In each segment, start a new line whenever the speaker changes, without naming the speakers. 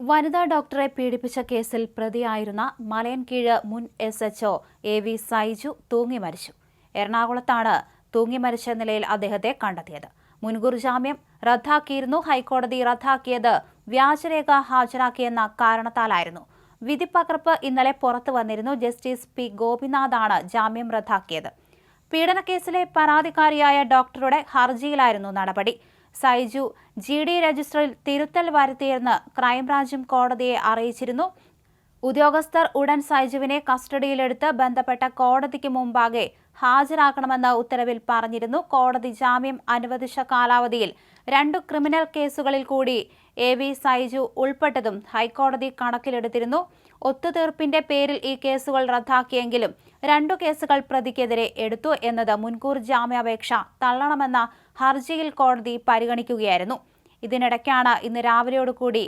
വനിതാ ഡോക്ടറെ പീഡിപ്പിച്ച കേസിൽ പ്രതിയായിരുന്ന മലയൻകീഴ് മുൻ S H O A V Saiju തൂങ്ങി മരിച്ചു. എറണാകുളത്താണ് തൂങ്ങി മരിച്ച നിലയിൽ അദ്ദേഹത്തെ കണ്ടെത്തിയത്. മുൻകൂർ ജാമ്യം റദ്ദാക്കിയിരുന്നു. ഹൈക്കോടതി റദ്ദാക്കിയത് വ്യാജരേഖ ഹാജരാക്കിയെന്ന കാരണത്താലായിരുന്നു. വിധിപ്പകർപ്പ് ഇന്നലെ പുറത്തു വന്നിരുന്നു. ജസ്റ്റിസ് പി ഗോപിനാഥാണ് ജാമ്യം റദ്ദാക്കിയത്. പീഡനക്കേസിലെ പരാതിക്കാരിയായ ഡോക്ടറുടെ ഹർജിയിലായിരുന്നു നടപടി. സൈജു. ജി ഡി രജിസ്റ്ററിൽ തിരുത്തൽ വരുത്തിയെന്ന് ക്രൈംബ്രാഞ്ചും കോടതിയെ അറിയിച്ചിരുന്നു. ഉദ്യോഗസ്ഥർ ഉടൻ സൈജുവിനെ കസ്റ്റഡിയിലെടുത്ത് ബന്ധപ്പെട്ട കോടതിക്ക് മുമ്പാകെ ഹാജരാക്കണമെന്ന ഉത്തരവിൽ പറഞ്ഞിരുന്നു. കോടതി ജാമ്യം അനുവദിച്ച കാലാവധിയിൽ രണ്ടു ക്രിമിനൽ കേസുകളിൽ കൂടി എ വി സൈജു ഉൾപ്പെട്ടതും ഹൈക്കോടതി കണക്കിലെടുത്തിരുന്നു. ഒത്തുതീർപ്പിന്റെ പേരിൽ ഈ കേസുകൾ റദ്ദാക്കിയെങ്കിലും രണ്ടു കേസുകൾ പ്രതിക്കെതിരെ എടുത്തു എന്നത് മുൻകൂർ ജാമ്യാപേക്ഷ തള്ളണമെന്ന ഹർജിയിൽ കോടതി പരിഗണിക്കുകയായിരുന്നു. ഇതിനിടയ്ക്കാണ് ഇന്ന് രാവിലെയോടുകൂടി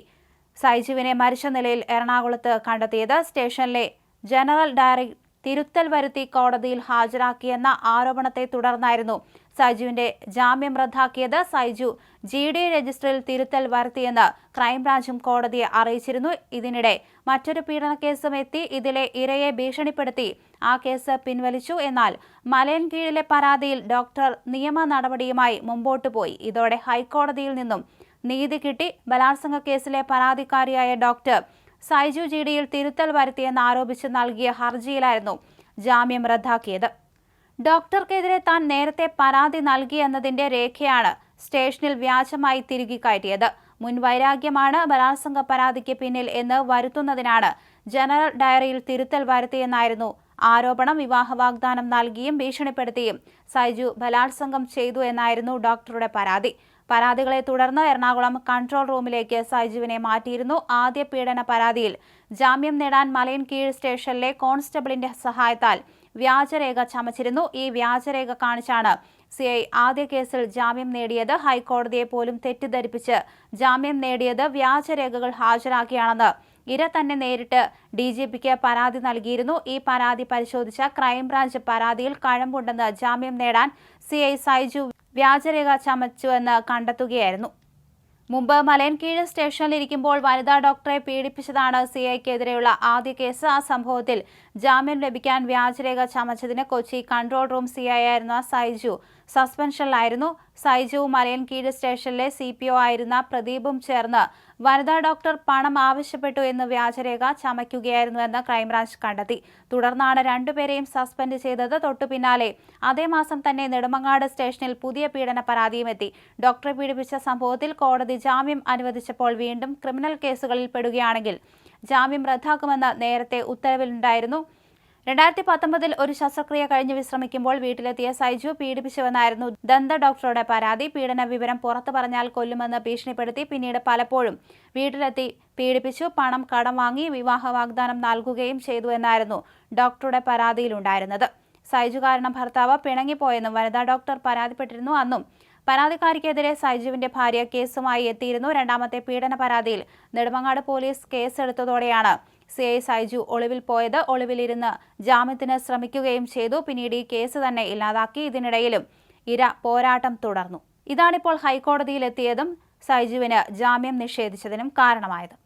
സൈജുവിനെ മരിച്ച നിലയിൽ എറണാകുളത്ത് കണ്ടെത്തിയത്. സ്റ്റേഷനിലെ ജനറൽ ഡയറക്ടർ തിരുത്തൽ വരുത്തി കോടതിയിൽ ഹാജരാക്കിയെന്ന ആരോപണത്തെ തുടർന്നായിരുന്നു സൈജുവിന്റെ ജാമ്യം റദ്ദാക്കിയത് സൈജു ജി ഡി രജിസ്റ്ററിൽ തിരുത്തൽ വരുത്തിയെന്ന് ക്രൈംബ്രാഞ്ചും കോടതിയെ അറിയിച്ചിരുന്നു. ഇതിനിടെ മറ്റൊരു പീഡനക്കേസും എത്തി. ഇതിലെ ഇരയെ ഭീഷണിപ്പെടുത്തി ആ കേസ് പിൻവലിച്ചു. എന്നാൽ മലയൻ കീഴിലെ പരാതിയിൽ ഡോക്ടർ നിയമ നടപടിയുമായി മുമ്പോട്ടു പോയി. ഇതോടെ ഹൈക്കോടതിയിൽ നിന്നും നീതി കിട്ടി. ബലാത്സംഗ കേസിലെ പരാതിക്കാരിയായ ഡോക്ടർ സൈജു ജി ഡിയിൽ തിരുത്തൽ വരുത്തിയെന്ന് ആരോപിച്ച് നൽകിയ ഹർജിയിലായിരുന്നു ജാമ്യം റദ്ദാക്കിയത്. ഡോക്ടർക്കെതിരെ താൻ നേരത്തെ പരാതി നൽകിയെന്നതിന്റെ രേഖയാണ് സ്റ്റേഷനിൽ വ്യാജമായി തിരികെ കയറ്റിയത്. മുൻ വൈരാഗ്യമാണ് ബലാത്സംഗ പരാതിക്ക് പിന്നിൽ എന്ന് വരുത്തുന്നതിനാണ് ജനറൽ ഡയറിയിൽ തിരുത്തൽ വരുത്തിയെന്നായിരുന്നു ആരോപണം. വിവാഹ വാഗ്ദാനം നൽകിയും ഭീഷണിപ്പെടുത്തിയും സൈജു ബലാത്സംഗം ചെയ്തു എന്നായിരുന്നു ഡോക്ടറുടെ പരാതി. പരാതികളെ തുടർന്ന് എറണാകുളം കൺട്രോൾ റൂമിലേക്ക് സൈജുവിനെ മാറ്റിയിരുന്നു. ആദ്യ പീഡന പരാതിയിൽ ജാമ്യം നേടാൻ മലയൻ കീഴ് സ്റ്റേഷനിലെ കോൺസ്റ്റബിളിന്റെ സഹായത്താൽ വ്യാജരേഖ ചമച്ചിരുന്നു. ഈ വ്യാജരേഖ കാണിച്ചാണ് സി ഐ ആദ്യ കേസിൽ ജാമ്യം നേടിയത്. ഹൈക്കോടതിയെ പോലും തെറ്റിദ്ധരിപ്പിച്ച് ജാമ്യം നേടിയത് വ്യാജരേഖകൾ ഹാജരാക്കിയാണെന്ന് ഇര തന്നെ നേരിട്ട് ഡി ജി പിക്ക് പരാതി നൽകിയിരുന്നു. ഈ പരാതി പരിശോധിച്ച ക്രൈംബ്രാഞ്ച് പരാതിയിൽ കഴമ്പുണ്ടെന്ന് ജാമ്യം നേടാൻ സി ഐ സൈജു വ്യാജരേഖ ചമച്ചുവെന്ന് കണ്ടെത്തുകയായിരുന്നു. മുമ്പ് മലയൻകീഴ് സ്റ്റേഷനിലിരിക്കുമ്പോൾ വനിതാ ഡോക്ടറെ പീഡിപ്പിച്ചതാണ് സി ഐക്കെതിരെയുള്ള ആദ്യ കേസ്. ആ സംഭവത്തിൽ ജാമ്യം ലഭിക്കാൻ വ്യാജരേഖ ചമച്ചതിന് Kochi control room C I ആയിരുന്ന സൈജു സസ്പെൻഷനിലായിരുന്നു. സൈജു മലയൻകീഴ് സ്റ്റേഷനിലെ സി പി ഒ ആയിരുന്ന പ്രദീപും ചേർന്ന് വനിതാ ഡോക്ടർ പണം ആവശ്യപ്പെട്ടു എന്ന് വ്യാജരേഖ ചമയ്ക്കുകയായിരുന്നുവെന്ന് ക്രൈംബ്രാഞ്ച് കണ്ടെത്തി. തുടർന്നാണ് രണ്ടുപേരെയും സസ്പെൻഡ് ചെയ്തത്. തൊട്ടു പിന്നാലെ അതേ മാസം തന്നെ നെടുമങ്ങാട് സ്റ്റേഷനിൽ പുതിയ പീഡന പരാതിയും എത്തി. ഡോക്ടറെ പീഡിപ്പിച്ച സംഭവത്തിൽ കോടതി ജാമ്യം അനുവദിച്ചപ്പോൾ വീണ്ടും ക്രിമിനൽ കേസുകളിൽ പെടുകയാണെങ്കിൽ ജാമ്യം റദ്ദാക്കുമെന്ന് നേരത്തെ ഉത്തരവിലുണ്ടായിരുന്നു. രണ്ടായിരത്തി പത്തൊമ്പതിൽ ഒരു ശസ്ത്രക്രിയ കഴിഞ്ഞ് വിശ്രമിക്കുമ്പോൾ വീട്ടിലെത്തിയ സൈജു പീഡിപ്പിച്ചുവെന്നായിരുന്നു ദന്ത ഡോക്ടറുടെ പരാതി. പീഡന വിവരം പുറത്തു പറഞ്ഞാൽ കൊല്ലുമെന്ന് ഭീഷണിപ്പെടുത്തി പിന്നീട് പലപ്പോഴും വീട്ടിലെത്തി പീഡിപ്പിച്ചു പണം കടം വാങ്ങി വിവാഹ വാഗ്ദാനം നൽകുകയും ചെയ്തു എന്നായിരുന്നു ഡോക്ടറുടെ പരാതിയിലുണ്ടായിരുന്നത്. സൈജു കാരണം ഭർത്താവ് പിണങ്ങിപ്പോയെന്നും വനിതാ ഡോക്ടർ പരാതിപ്പെട്ടിരുന്നു. അന്നും പരാതിക്കാരിക്കെതിരെ സൈജുവിന്റെ ഭാര്യ കേസുമായി എത്തിയിരുന്നു. രണ്ടാമത്തെ പീഡന പരാതിയിൽ നെടുമങ്ങാട് പോലീസ് കേസെടുത്തതോടെയാണ് സി ഐ സൈജു ഒളിവിൽ പോയത്. ഒളിവിലിരുന്ന് ജാമ്യത്തിന് ശ്രമിക്കുകയും ചെയ്തു. പിന്നീട് ഈ കേസ് തന്നെ ഇല്ലാതാക്കി. ഇതിനിടയിലും ഇര പോരാട്ടം തുടർന്നു. ഇതാണിപ്പോൾ ഹൈക്കോടതിയിലെത്തിയതും സൈജുവിന് ജാമ്യം നിഷേധിച്ചതിനും കാരണമായത്.